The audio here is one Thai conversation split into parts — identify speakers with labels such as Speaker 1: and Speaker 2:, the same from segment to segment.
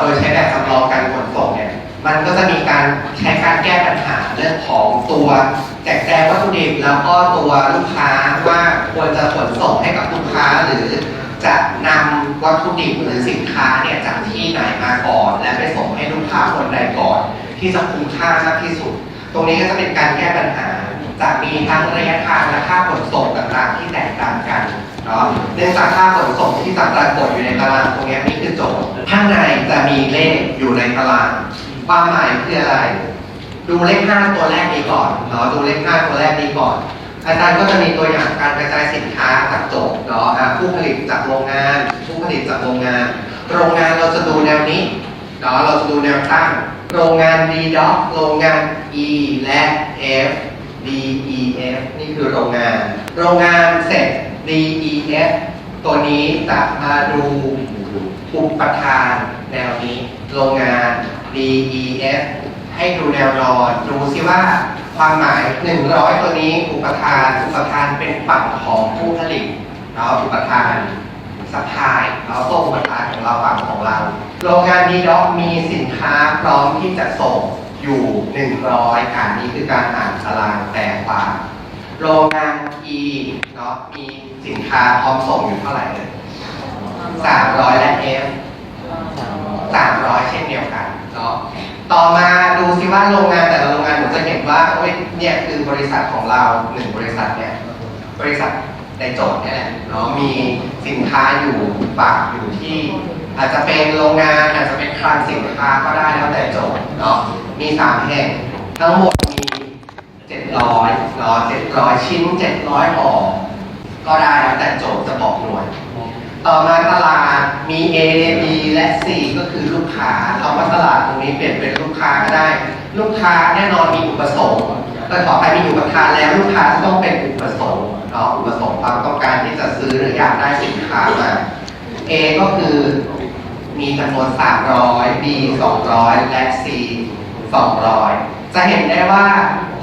Speaker 1: โดยใช้แบบจำลองการขนส่งเนี่ยมันก็จะมีการใช้การแก้ปัญหาเรื่องของตัวแจกแจงวัตถุดิบแล้วก็ตัวลูกค้าว่าควรจะขนส่งให้กับลูกค้าหรือจะนำวัตถุดิบหรือสินค้าเนี่ยจากที่ไหนมาก่อน และไปส่งให้ลูกค้าคนใดก่อน ที่จะคุ้มค่ามากที่สุด ตรงนี้ก็จะเป็นการแก้ปัญหาจะมีทั้งระยะทางและค่าขนส่งต่างๆ ที่แตกต่างกัน เนาะเนื่องจากค่าขนส่งที่ปรากฏอยู่ในตารางตรงนี้นี่คือโจทย์ข้างในจะมีเลขอยู่ในตารางความหมายคืออะไร ดูเลขห้าตัวแรกนี้ก่อนเนาะดูเลขห้าตัวแรกนี้ก่อน อาจารย์ก็จะมีตัวอย่างการกระจายสินค้าจากโจทย์เนาะผู้ผลิตจากโรงงาน ผู้ผลิตจากโรงงาน โรงงานเราจะดูแนวนี้เนาะเราจะดูแนวตั้งโรงงาน D dot โรงงาน E และ F D E F นี่คือโรงงาน โรงงานเสร็จ D E F ตัวนี้จะมาดูอุปทานแนวนี้โรงงาน D E F ให้ดูแนวนอนดูซิว่าความหมาย 100 ตัวนี้อุปทาน อุปทานเป็นฝั่งของผู้ผลิตเนาอุปทานสัพพายเราส่งอุปทานของเราฝั่งของเรา โรงงานดีด็อกมีสินค้าพร้อมที่จะส่งอยู่ 100การนี้คือการอ่านตารางแปลความโรงงาน E เนาะมี สินค้าพร้อมส่งอยู่เท่าไหร่เลย300และ F 300เช่นเดียวกันเนาะต่อมาดูซิว่าโรงงานแต่ละโรงงานหนูจะเห็นว่าโอ้ยเนี่ยคือบริษัทของเราหนึ่งบริษัทเนี่ยบริษัทในโจทย์เนี่ยแหละเนาะมีสินค้าอยู่ฝากอยู่ที่ อาจจะเป็นโรงงานอาจจะเป็นคลังสินค้าก็ได้แล้วแต่โจทย์เนาะมีสามแห่งทั้งหมดมีเจ็ดร้อยเนาะเจ็ดร้อยชิ้นเจ็ดร้อยห่อ ก็ได้แล้วแต่โจทย์จะบอกหน่วย ต่อมาตลาดมี A B และ C ก็คือลูกค้าคำว่าตลาดตรงนี้เปลี่ยนเป็นลูกค้าก็ได้ ลูกค้าแน่นอนมีอุปสงค์แต่ขอไปมีอุปทานแล้วลูกค้าจะต้องเป็นอุปสงค์เนาะอุปสงค์ความต้องการที่จะซื้อหรืออยากได้สินค้ามา A ก็คือมีจำนวน300 B 200 และ C 200 จะเห็นได้ว่า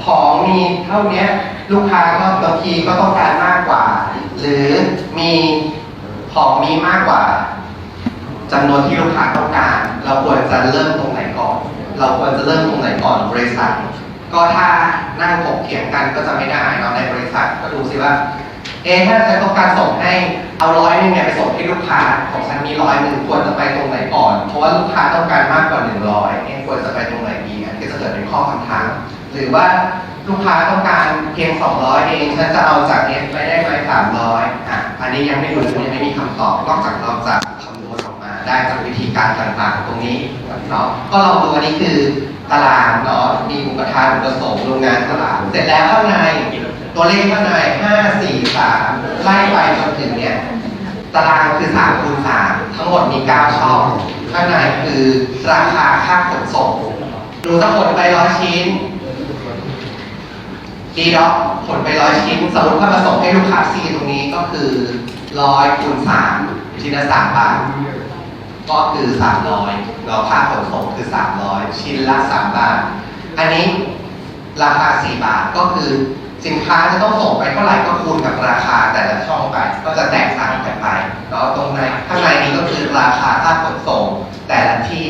Speaker 1: ของมีเท่านี้ลูกค้าก็บางทีก็ต้องการมากกว่า หรือมีของมีมากกว่าจำนวนที่ลูกค้าต้องการ เราควรจะเริ่มตรงไหนก่อน เราควรจะเริ่มตรงไหนก่อนบริษัท ก็ถ้านั่งถกเถียงกันก็จะไม่ได้เนาะในบริษัทก็ดูสิว่า เอะถ้าฉันต้องการส่งให้เอาร้อยหนึงเนี่ยไปส่งให้ลูกค้าของฉันมีร้อยหนึ่งควรจะไปตรงไหนก่อน เพราะว่าลูกค้าต้องการมากกว่าหนึ่งร้อยเอะควรจะไปตรงไหนดีอะก็จะเกิดเป็นข้อคำถามหรือว่าลูกค้าต้องการเพียง200เองฉันจะเอาจากเอฟไปได้ไหม300อะอันนี้ยังไม่รู้ยังไม่มีคำตอบนอกจากเราจะคำนวณออกมา ได้จากวิธีการต่างๆ ตรงนี้เนาะก็ลองดูอันนี้คือตารางเนาะมีอุปทานอุปสงค์โรงงานตลาดเสร็จแล้วข้างใน ตัวเลขข้างใน5 4 3ไล่ไปจนถึงเนี่ยตารางคือ3คูณ3ทั้งหมดมี9ช่อง ข้างในคือราคาค่าขนส่งหนูจะขนไปร้อยชิ้นดีด็อกขนไปร้อยชิ้น สมมติถ้ามาส่งให้ลูกค้าซีตรงนี้ก็คือร้อยคูณ3ชิ้นละ3บาท ก็คือ300เราค่าขนส่งคือ300ชิ้นละ3บาท อันนี้ราคา4บาทก็คือ สินค้าจะต้องส่งไปเท่าไหร่ก็คูณกับราคาแต่ละช่องไป ก็จะแตกต่างกันไปเนาะตรงในข้างในนี้ก็คือราคาค่าขนส่งแต่ละที่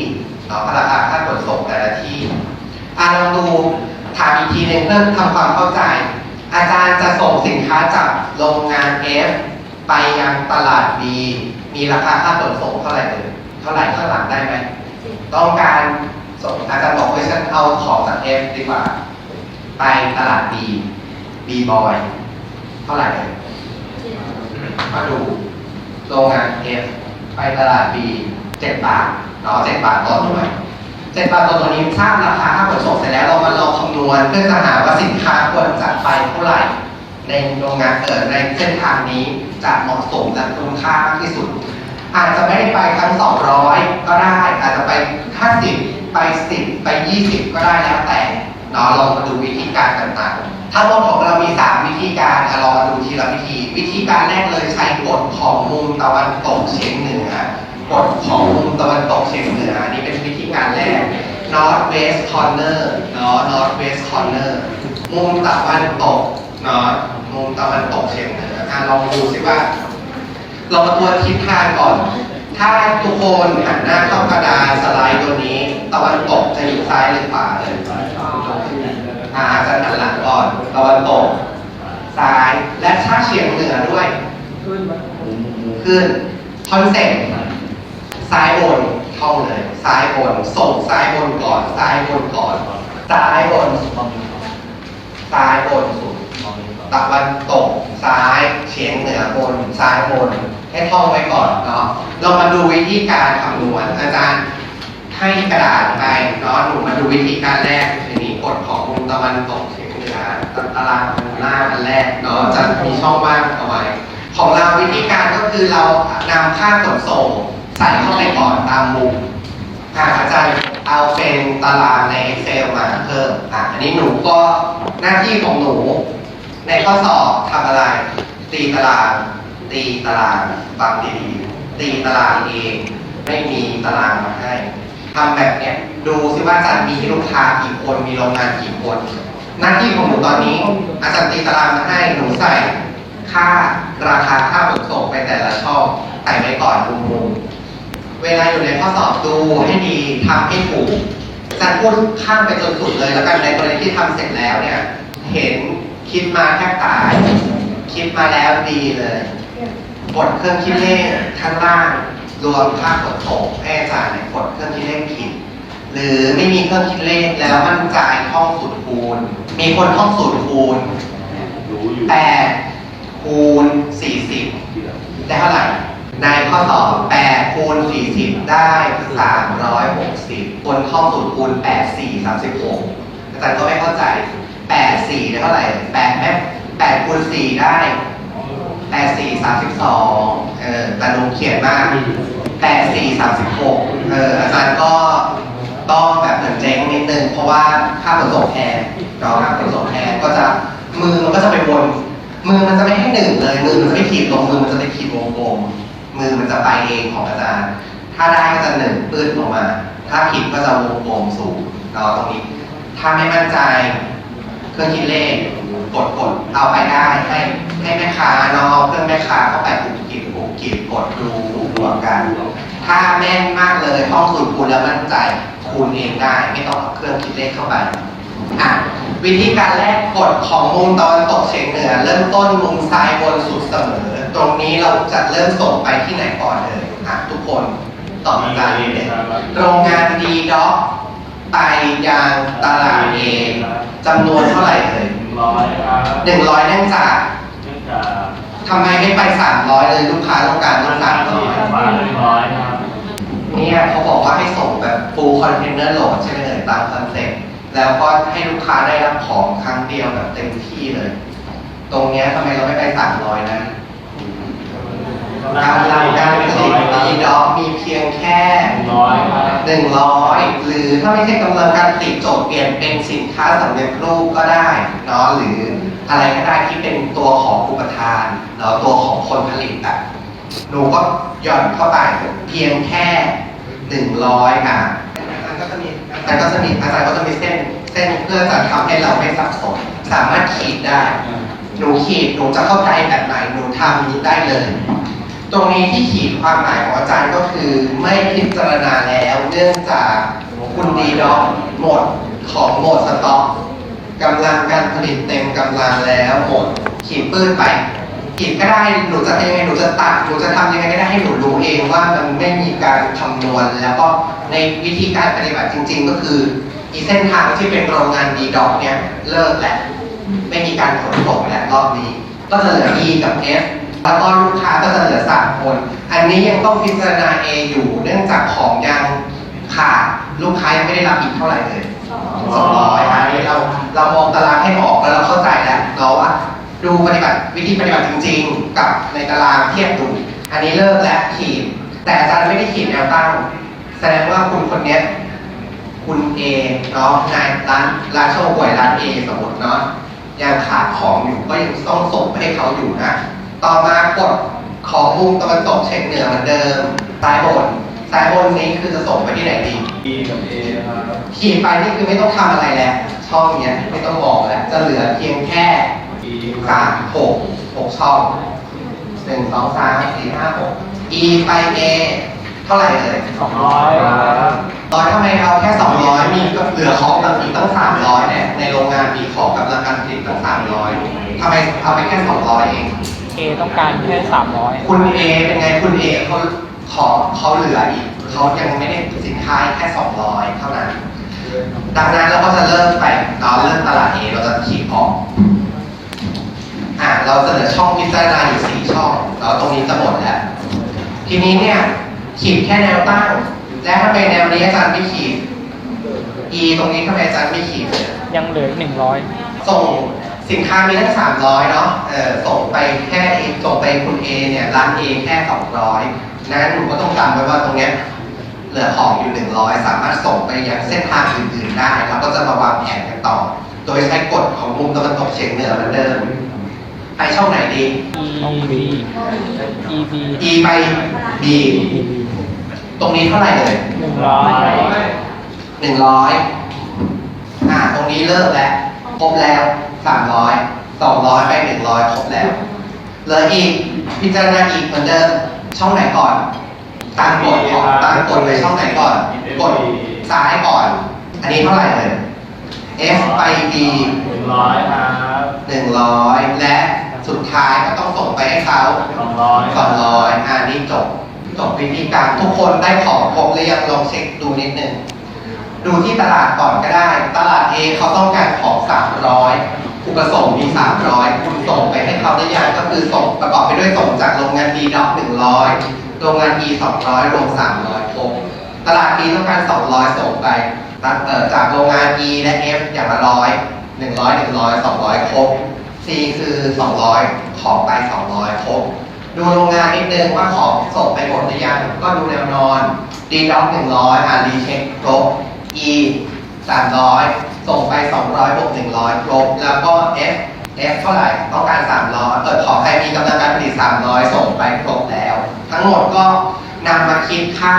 Speaker 1: เนาะราคาค่าขนส่งแต่ละที่อะลองดูถามอีกทีหนึ่งเพื่อทำความเข้าใจ อาจารย์จะส่งสินค้าจากโรงงาน F ไปยังตลาด B มีราคาค่าขนส่งเท่าไหร่เอ่ยเท่าไหร่ข้างหลังได้ไหมต้องการส่งอาจารย์บอกว่าฉันเอาของจาก F ดีกว่า ไปตลาด B B boy เท่าไหร่มาดูโรงงาน F ไปตลาด B 7บาทเนาะ7บาทต่อหน่วย7บาทต่อตัวนี้ทราบราคาค่าขนส่งเสร็จแล้วเรามาลองคำนวณเพื่อจะหาว่าสินค้าควรจะไปเท่าไหร่ ในโรงงานเกิดในเส้นทางนี้จะเหมาะสมและคุ้มค่ามากที่สุด อาจจะไม่ได้ไปทั้ง200ก็ได้ อาจจะไป50ไป10ไป20ก็ได้แล้วแต่เนาะลองมาดูวิธีการต่างๆ ทั้งหมดของเรามี3วิธีการอะลองมาดูทีละวิธี วิธีการแรกเลยใช้กฎของมุมตะวันตกเฉียงเหนือกฎของมุมตะวันตกเฉียงเหนืออันนี้เป็นวิธีการแรก north west corner เนาะ north west corner มุมตะวันตกเนาะมุมตะวันตกเฉียงเหนืออะลองดูสิว่า เรามาตัวจทิศทางก่อน ถ้าทุกคนหันหน้าเข้ากระดานสไลด์ตัวนี้ ตะวันตกจะอยู่ซ้ายหรือขวาเลย อ่าอาจารย์หันหลังก่อนตะวันตก ซ้ายและถ้าเฉียงเหนือด้วยขึ้นคอนเซ็ปต์ซ้ายบนท่องเลยซ้ายบนส่งซ้ายบนก่อนซ้ายบนก่อนซ้ายบนซ้ายบนสุดตะวันตกซ้ายเฉียงเหนือบนซ้ายบนให้ท่องไว้ก่อนเนาะเรามาดูวิธีการคำนวณอาจารย์ให้กระดาษไปเนาะหนูมาดูวิธีการแรกทีนี้ กฎของมุมตะวันตกเฉียงเหนือตารางหน้าอันแรกเนาะจะมีช่องว่างเอาไว้ ของเราวิธีการก็คือเรานำค่าขนส่งใส่เข้าไปก่อนตามมุมอะอาจารย์เอาเป็นตารางใน Excel มาเพิ่มอะอันนี้หนูก็หน้าที่ของหนู ในข้อสอบทำอะไร ตีตาราง ตีตารางฟังดีๆตีตารางเอง ไม่มีตารางมาให้ ทำแบบเนี้ยดูซิว่าอาจารย์มีลูกค้ากี่คนมีโรงงานกี่คนหน้าที่ของหนูตอนนี้ อาจารย์ตีตารางมาให้หนูใส่ค่าราคาค่าขนส่งไปแต่ละช่องใส่ไว้ก่อนมุมมุมๆเวลาอยู่ในข้อสอบดูให้ดีทำให้ถูกอาจารย์พูดข้ามไปจนสุดเลย แล้วกันในกรณีที่ทำเสร็จแล้วเนี่ย เห็นคิดมาแทบตายคิดมาแล้วดีเลยกดเครื่องคิดเลขข้างล่าง รวมค่าขนส่งให้อาจารย์เนี่ยกดเครื่องคิดเลขผิด หรือไม่มีเครื่องคิดเลขแล้วมั่นใจท่องสูตรคูณ มีคนท่องสูตรคูณ
Speaker 2: รู้อยู่
Speaker 1: แปดคูณสี่สิบได้เท่าไหร่ ในข้อสอบ8คูณ40ได้360คนข้อสูตรคูณ8 4 36อาจารย์ก็ไม่เข้าใจ8 4ได้เท่าไหร่8แม่8คูณ4ได้ 8 4 32เออแต่หนูเขียนมาก8 4 36เอออาจารย์ก็ต้องแบบเหมือนเจ๊งนิดนึง เพราะว่าค่าขนส่งแพงเราค่าขนส่งแพงก็จะมือมันก็จะไปวนมือมันจะไม่ให้หนึ่งเลย มือมันจะไม่ขีดลงมือมันจะไปขีดวงกลมมือมันจะไปเองของอาจารย์ ถ้าได้ก็จะหนึ่งปื้ดออกมา ถ้าผิดก็จะวงกลมสูงเนาะตรงนี้ ถ้าไม่มั่นใจเครื่องคิดเลข กดกดเอาไปได้ให้ให้แม่ค้าเนาเอาเครื่องแม่ค้าเข้าไปผูกกิดผูกกิดกดดูรวมกัน ถ้าแม่นมากเลยห้องสูตรคูณแล้วมั่นใจคูณเองได้ ไม่ต้องเอาเครื่องคิดเลขเข้าไปอะวิธีการแรกกฎของมุมตะวันตกเฉียงเหนือ เริ่มต้นมุมซ้ายบนสุดเสมอ ตรงนี้เราจะเริ่มส่งไปที่ไหนก่อนเลยอะทุกคนตอบอาจารย์นิดเดียโรงงานดีด็อกไปยังตลาดเองจำนวนเท่าไหร่เลย
Speaker 2: ร้อยครับ
Speaker 1: หนึ่งร้อยเนื่องจาก
Speaker 2: เนื่องจาก
Speaker 1: ทำไมไม่ไปสามร้อยเลยลูกค้าต้องการต้อง
Speaker 2: รา
Speaker 1: สา
Speaker 2: คาม
Speaker 1: ร้
Speaker 2: ที่
Speaker 1: อย
Speaker 2: ฝาหนึ่งร้อยครับ
Speaker 1: เนี่ยเขาบอกว่าให้ส่งแบบ full container load ใช่ไหมเอ่ยตามคอนเซ็ปต์แล้วก็ให้ลูกค้าได้รับของครั้งเดียวแบบเต็มที่เลย ตรงเนี้ยทำไมเราไม่ไปสามร้อยนะกำลังการผลิตดีด็อกมีเพียงแค่
Speaker 2: ร้อยครับ
Speaker 1: หนึ่งร้อยหรือถ้าไม่ใช่กำลังการผลิตโจทย์เปลี่ยนเป็นสินค้าสำเร็จรูปก็ได้เนาะหรืออะไรก็ได้ที่เป็นตัวของอุปทานเนาะตัวของคนผลิตอะหนูก็หย่อนเข้าไปเพียงแค่หนึ่งร้อยอะอาจารย์ก็จะมีอาจารย์ก็จะมีอาจารย์ก็จะมีเส้นเส้นเพื่อจะทำให้เราไม่สับสนสามารถขีดได้ หนูขีดหนูจะเข้าใจแบบไหนหนูทำนี้ได้เลย ตรงนี้ที่ขีดความหมายของอาจารย์ก็คือไม่พิจารณาแล้วเนื่องจากคุณดีด็อกหมดของหมดสต็อกกำลังการผลิตเต็มกำลังแล้วหมดขีดปื้ดไปขีดก็ได้หนูจะยังไงหนูจะตัดหนูจะทำยังไงก็ได้ให้หนูรู้เองว่ามันไม่มีการคำนวณ แล้วก็ในวิธีการปฏิบัติจริง ๆ ก็คืออีเส้นทางที่เป็นโรงงานดีด็อกเนี่ยเลิกแล้วไม่มีการขนส่งแล้วรอบนี้ ก็จะเหลือ E กับ F แล้วก็ลูกค้าก็จะเหลือสามคน อันนี้ยังต้องพิจารณา A อยู่ เนื่องจากของยังขาดลูกค้ายังไม่ได้รับอีกเท่าไหร่เลยสองร้อยอันนี้เราเรามองตารางให้ออกแล้วเราเข้าใจแล้วเนาว่าดูปฏิบัติวิธีปฏิบัติจริง ๆ กับในตารางเทียบดูอันนี้เลิกแล้วขีด แต่อาจารย์ไม่ได้ขีดแนวตั้ง แสดงว่าคุณคนนี้คุณ A เนาะนายร้านร้านโชว์หวยร้าน A สมมติเนาะยังขาดของอยู่ก็ยังต้องส่งไปให้เขาอยู่นะ ต่อมากดของมุมตะวันตกเฉียงเหนือเหมือนเดิมซ้ายบนซ้ายบนนี้คือจะส่งไปที่ไหนดี
Speaker 2: E กับ A ครับ
Speaker 1: ขีดไปนี่คือไม่ต้องทำอะไรแล้วช่องเนี้ยไม่ต้องมองแล้วจะเหลือเพียงแค่
Speaker 2: E
Speaker 1: สามหกหกช่องหนึ่งสองสามสี่ห้าหก E ไป A เท่าไหร่เลย
Speaker 2: สองร้อยครับ
Speaker 1: ร้อยทำไมเราแค่สองร้อยมีก็เหลือของกำลังอีกตั้งสามร้อยเนี่ยในโรงงานมีของกำลังการผลิตตั้งสามร้อยทำไมเอาไปแค่สองร้อยเอง
Speaker 3: เอต้องการแค่สามร้อย
Speaker 1: คุณเอเป็นไงคุณเอเขาขอเขาเหลืออีกเขายังไม่ได้สินค้าแค่สองร้อยเท่านั้น ดังนั้นเราก็จะเริ่มไปเราเริ่มตลาดเอเราจะขีดออกอะเราจะเหลือช่องพิจารณาอยู่สี่ช่องเราตรงนี้จะหมดแล้ว ทีนี้เนี่ยขีดแค่แนวตั้ง และถ้าเป็นแนวนี้อาจารย์ไม่ขีด E ตรงนี้ทำไมอาจารย์ไม่ขีดเลย
Speaker 3: ยังเหลือหนึ่งร้อย
Speaker 1: ส่ง สินค้ามีทั้งสามร้อยเนาะเออส่งไปแค่ส่งไปคุณเอเนี่ยร้านเอแค่สองร้อยนั้นหนูก็ต้องจำไว้ว่าตรงเนี้ยเหลือของอยู่หนึ่งร้อยสามารถส่งไปยังเส้นทางอื่นๆได้เราก็จะมาวางแผนกันต่อ โดยใช้กฎของมุมตะวันตกเฉียงเหนือเหมือนเดิมไปช่องไหนดี
Speaker 3: ช่องบีอีบี
Speaker 1: E ไป B ตรงนี้เท่าไหร่เลย
Speaker 3: หนึ่งร้อย
Speaker 1: หนึ่งร้อยอ่า ตรงนี้เลิกแล้ว ครบแล้วสามร้อยสองร้อยไปหนึ่งร้อยครบแล้วเหลืออีกพิจารณาอีกเหมือนเดิมช่องไหนก่อนตามกฎของตามกฎไปช่องไหนก่อน กดซ้ายก่อน อันนี้เท่าไหร่เลย F ไป B
Speaker 2: หนึ่งร้อยครับ
Speaker 1: หนึ่งร้อยและสุดท้ายก็ต้องส่งไปให้เขา
Speaker 2: สองร้อย
Speaker 1: สองร้อยอ่านี่จบจบวิธีการทุกคนได้ของครบหรือยังลองเช็คดูนิดนึง ดูที่ตลาดก่อนก็ได้ ตลาดเองเขาต้องการของ 300อุปสงค์มี 300 คุณส่งไปให้เขาได้ยังก็คือส่งประกอบไปด้วยส่งจากโรงงาน D ด็อก100 โรงงาน E 200 รวม 300ครบตลาด B ต้องการ 200 ส่งไปจากโรงงาน E และ F อย่างละร้อย100 100 200ครบ C คือ200ของไป200ครบ ดูโรงงานนิดนึงว่าของส่งไปหมดหรือยัง ก็ดูแนวนอน D ด็อก100อ่ารีเช็คครบ E 300 ส่งไป 200บวก100ครบแล้วก็ F F เท่าไหร่ ต้องการ 300เปิดขอใครมีกำลังการผลิต 300 ส่งไปครบแล้ว ทั้งหมดก็นำมาคิดค่า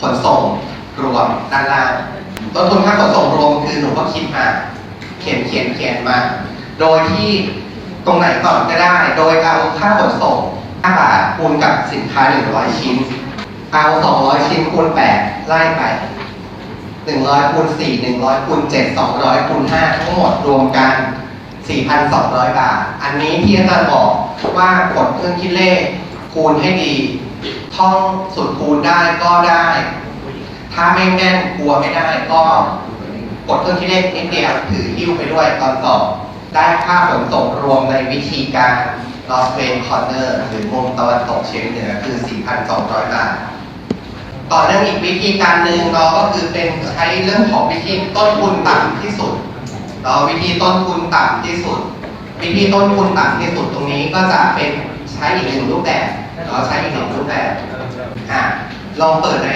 Speaker 1: ขนส่งรวมด้านล่างต้นทุนค่าขนส่งรวมคือหนูก็คิดมา เขียนเขียนเขียนมา โดยที่ตรงไหนก่อนก็ได้ โดยเอาค่าขนส่ง5บาทคูณกับสินค้า 100 ชิ้น เอา 200 ชิ้นคูณ8ไล่ไป 100คูณ4 100คูณ7 200คูณ5ทั้งหมดรวมกัน 4,200 บาท อันนี้ที่อาจารย์บอกว่ากดเครื่องคิดเลขคูณให้ดี ท่องสุดคูณได้ก็ได้ ถ้าไม่แม่นกลัวไม่ได้ก็กดเครื่องคิดเลขนิดเดียวถือหิ้วไปด้วยตอนสอบได้ค่าขนส่งรวมในวิธีการ loss rate corner หรือมุมตะวันตกเฉียงเหนือคือ 4,200 บาท ต่อเนื่องอีกวิธีการหนึ่งเราก็คือเป็นใช้เรื่องของวิธีต้นทุนต่ำที่สุดเราวิธีต้นทุนต่ำที่สุด วิธีต้นทุนต่ำที่สุดตรงนี้ก็จะเป็นใช้อีกหนึ่งรูปแบบเราใช้อีกหนึ่งรูปแบบอะลองเปิดใน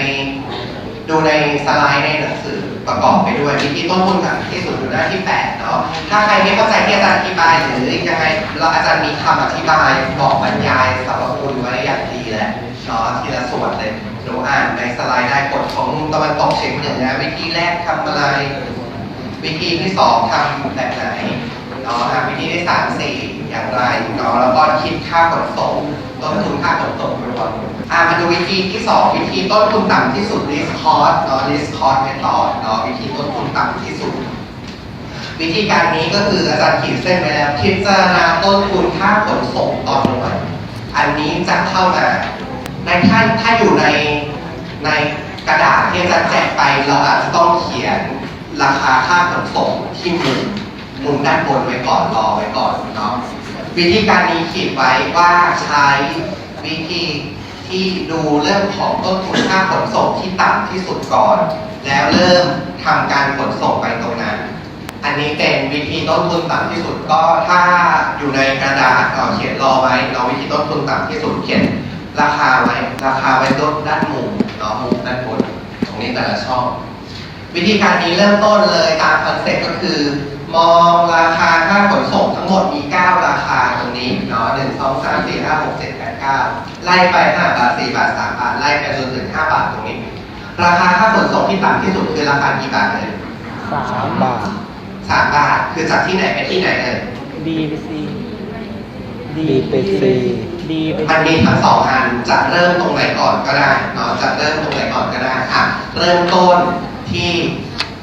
Speaker 1: ดูในสไลด์ในหนังสือประกอบไปด้วยวิธีต้นทุนต่ำที่สุดอยู่หน้าที่แปดเนาะถ้าใครไม่เข้าใจที่อาจารย์อธิบายหรือยังไงเราอาจารย์มีคำอธิบายบอกบรรยายสรรพคุณไว้อย่างดีแหละเนาะทีละส่วนเลย อ่านในสไลด์ได้กฎของมุมตะวันตกเฉียงเหนือวิธีแรกทำอะไร วิธีที่สองทำแบบไหนเนาะวิธีที่สามสี่อย่างไรเนาะแล้วก็คิดค่าขนส่งต้นทุนค่าขนส่งรวมอะมาดูวิธีที่สองวิธีต้นทุนต่ำที่สุด list cost เนาะ list cost method เนาะวิธีต้นทุนต่ำที่สุด วิธีการนี้ก็คืออาจารย์ขีดเส้นไว้แล้วพิจารณาต้นทุนค่าขนส่งต่อหน่วยอันนี้จะเข้ามาในถ้าถ้าอยู่ใน ในกระดาษที่อาจารย์แจกไปเราอาจจะต้องเขียนราคาค่าขนส่งที่มุมมุมด้านบนไว้ก่อนรอไว้ก่อนเนาะวิธีการนี้ขีดไว้ว่าใช้วิธีที่ดูเรื่องของต้นทุนค่าขนส่งที่ต่ำที่สุดก่อน แล้วเริ่มทำการขนส่งไปตรงนั้น อันนี้เป็นวิธีต้นทุนต่ำที่สุดก็ถ้าอยู่ในกระดาษเราเขียนรอไว้เราวิธีต้นทุนต่ำที่สุดเขียน ราคาไว้ ราคาไว้ต้นด้านมุมเนาะมุมด้านบนตรงนี้แต่ละช่อง วิธีการนี้เริ่มต้นเลยตามคอนเซ็ปต์ก็คือ มองราคาค่าขนส่งทั้งหมดมี 9 ราคาตรงนี้เนาะ1 2 3 4 5 6 7 8 9ไล่ไป5บาท4บาท3บาทไล่ไปจนถึง5บาทตรงนี้ ราคาค่าขนส่งที่ต่ำที่สุดคือราคากี่บาทเลย
Speaker 3: สาม
Speaker 4: บาท
Speaker 1: 3บาทคือจากที่ไหนไปที่ไหนเอ่ย
Speaker 3: ดีไปซี
Speaker 4: ดีไปซี
Speaker 3: ดีไป
Speaker 1: มันมีทั้งสองอันจะเริ่มตรงไหนก่อนก็ได้เนาะจะเริ่มตรงไหนก่อนก็ได้อะ เริ่มต้นที่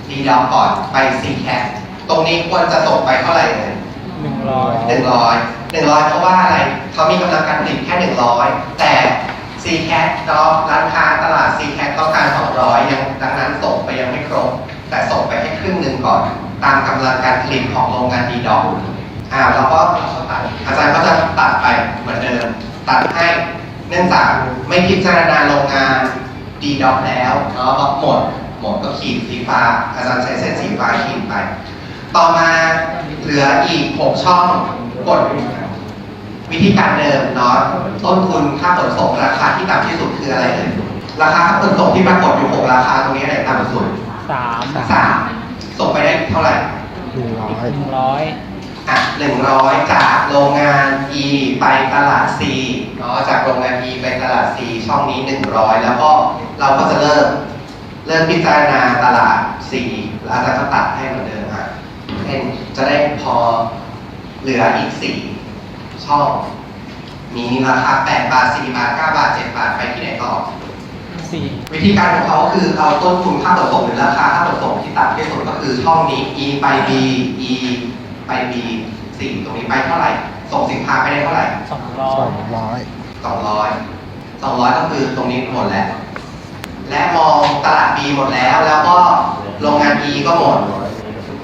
Speaker 1: ดีดอก่อนไป C cat ตรงนี้ควรจะตกไปเท่าไหร่เลย
Speaker 3: หนึ่งร้อย
Speaker 1: หนึ่งร้อยหนึ่งร้อยเพราะว่าอะไรเขามีกำลังการผลิตแค่หนึ่งร้อยแต่ C cat เนาะร้านค้าตลาด C cat ต้องการสองร้อยยังดังนั้นส่งไปยังไม่ครบแต่ส่งไปแค่ครึ่งหนึ่งก่อน ตามกำลังการผลิตของโรงงานดีดอ อ่าแล้วก็ตัดอาจารย์ก็จะตัดไปเหมือนเดิม ตัดให้เนื่องจากไม่พิจารณาโรงงานดีดอแล้วเนาะหมดหมดก็ขีดสีฟ้า อาจารย์ใช้เส้นสีฟ้าขีดไป ต่อมาเหลืออีก 6 ช่องกดวิธีการเดิมเนาะต้นทุนค่าขนส่งราคาที่ต่ำที่สุดคืออะไรเอ่ยราคาค่าขนส่งที่ปรากฏอยู่6ราคาตรงนี้ไหนต่ำสุด
Speaker 3: สาม
Speaker 1: สามส่งไปได้เท่าไหร่
Speaker 4: หนึ่งร้อย
Speaker 3: หนึ่งร้ อย
Speaker 1: อะหนึ่งร้อยจากโรงงาน E ไปตลาด C เนาะจากโรงงาน E ไปตลาด C ช่องนี้หนึ่งร้อยแล้วก็เราก็จะเริ่มเริ่มพิจารณาตลาด C แล้วอาจารย์ก็ตัดให้เหมือนเดิมอะเช่นจะได้พอเหลืออีกสี่ช่อง มีราคา 8 บาท 4 บาท 9 บาท 7 บาท ไปที่ไหนต่อ
Speaker 3: สี่
Speaker 1: วิธีการของเขาคือเอาต้นทุนค่าขนส่งหรือราคาค่าขนส่งที่ต่ำที่สุดก็คือช่องนี้ E ไป B E ไป B สี่ตรงนี้ไปเท่าไหร่ ส่งสินค้าไปได้เท่าไหร่
Speaker 3: สองร้อ
Speaker 4: สอยงร้อย
Speaker 1: สองร้อยสองร้อยก็คือตรงนี้หมดแล้ว และมองตลาด B หมดแล้ว แล้วก็โรงงาน E ก็หมด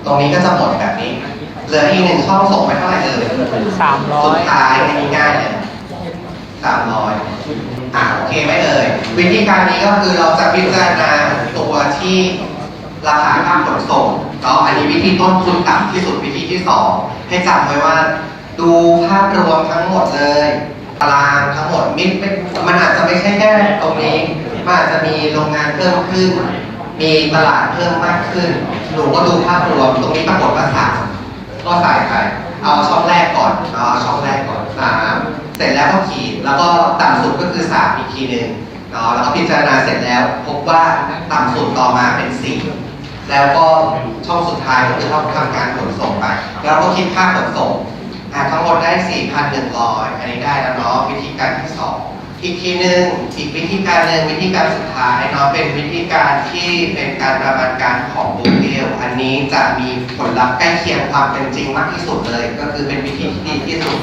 Speaker 1: ตรงนี้ก็จะหมดแบบนี้ เหลืออีกหนึ่งช่องส่งไปเท่าไหร่เอ่ย
Speaker 3: สามร้อ
Speaker 1: สุด
Speaker 3: ย
Speaker 1: ท้ายอันนี้ง่ายเลยสามร้อยอะโอเคไหมเอ่ย วิธีการนี้ก็คือเราจะพิจารณาตัวที่ราคาค่าขนส่ง เนาะอันนี้วิธีต้นทุนต่ำที่สุดวิธีที่สองให้จำไว้ว่า ดูภาพรวมทั้งหมดเลยตารางทั้งหมดมิดเป็นมันอาจจะไม่ใช่แค่ตรงนี้มันอาจจะมีโรงงานเพิ่มขึ้น มีตลาดเพิ่มมากขึ้นหนูก็ดูภาพรวมตรงนี้ปรากฏว่าสามก็ใส่ไปเอาช่องแรกก่อนเอาช่องแรกก่อนสามเสร็จแล้วก็ขีดแล้วก็ต่ำสุดก็คือสามอีกทีหนึ่งเนาะแล้วก็พิจารณาเสร็จแล้ว พบว่าต่ำสุดต่อมาเป็นสี่ แล้วก็ช่องสุดท้ายก็คือช่องทำการขนส่งไป แล้วก็คิดค่าขนส่งอะทั้งหมดได้ 4,100 อันนี้ได้แล้วเนาะวิธีการที่สองอีกทีหนึ่งอีกวิธีการหนึ่งวิธีการสุดท้ายเนาะเป็นวิธีการที่เป็นการประมาณการของ Google อันนี้จะมีผลลัพธ์ใกล้เคียงความเป็นจริงมากที่สุดเลย ก็คือเป็นวิธีที่ดีที่สุด